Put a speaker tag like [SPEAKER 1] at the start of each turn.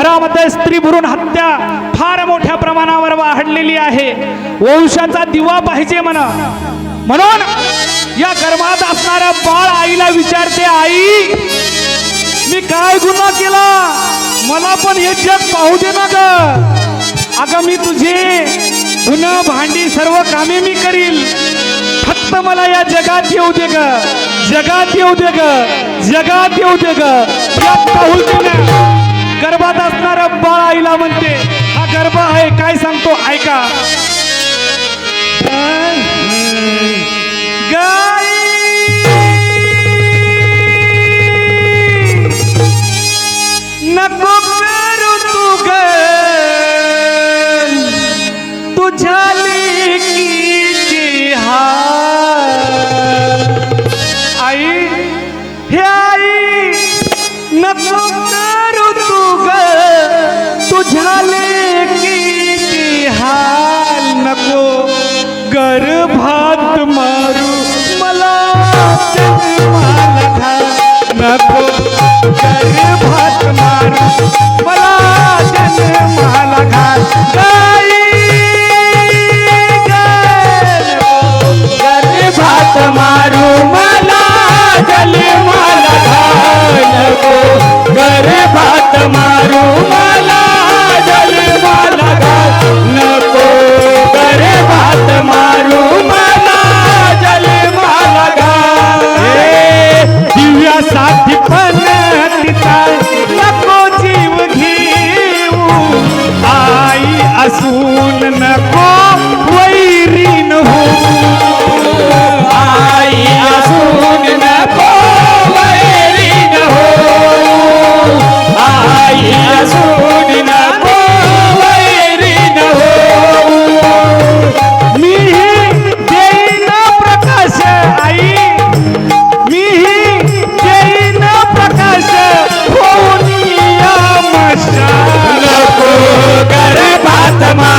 [SPEAKER 1] घरामध्ये स्त्री भरून हत्या फार मोठ्या प्रमाणावर वाढलेली आहे. वंशाचा दिवा पाहिजे म्हणा. म्हणून या गर्भात असणाऱ्या बाळ आईला विचारते आई मी काय गुन्हा केला? मला पण हे जग पाहू दे ना ग. अगं मी तुझे गुन्हा भांडी सर्व कामे मी करील. फक्त मला या जगात येऊ दे ग. जगात येऊ दे ग. जगात येऊ दे ग. यात पाहूल दे ना. गर्भात असणारा बाळ आईला म्हणते हा गर्भ आहे काय सांगतो ऐका. नको तुझ्या आई मारो गर्भात मारू. मला जन्माला नको गर्भात मारू. मला
[SPEAKER 2] आईला सोडिना वैरी न हो
[SPEAKER 1] मी जैन प्रकाश आई। मी जैन प्रकाश होऊन या मशाल
[SPEAKER 2] गर्भात मा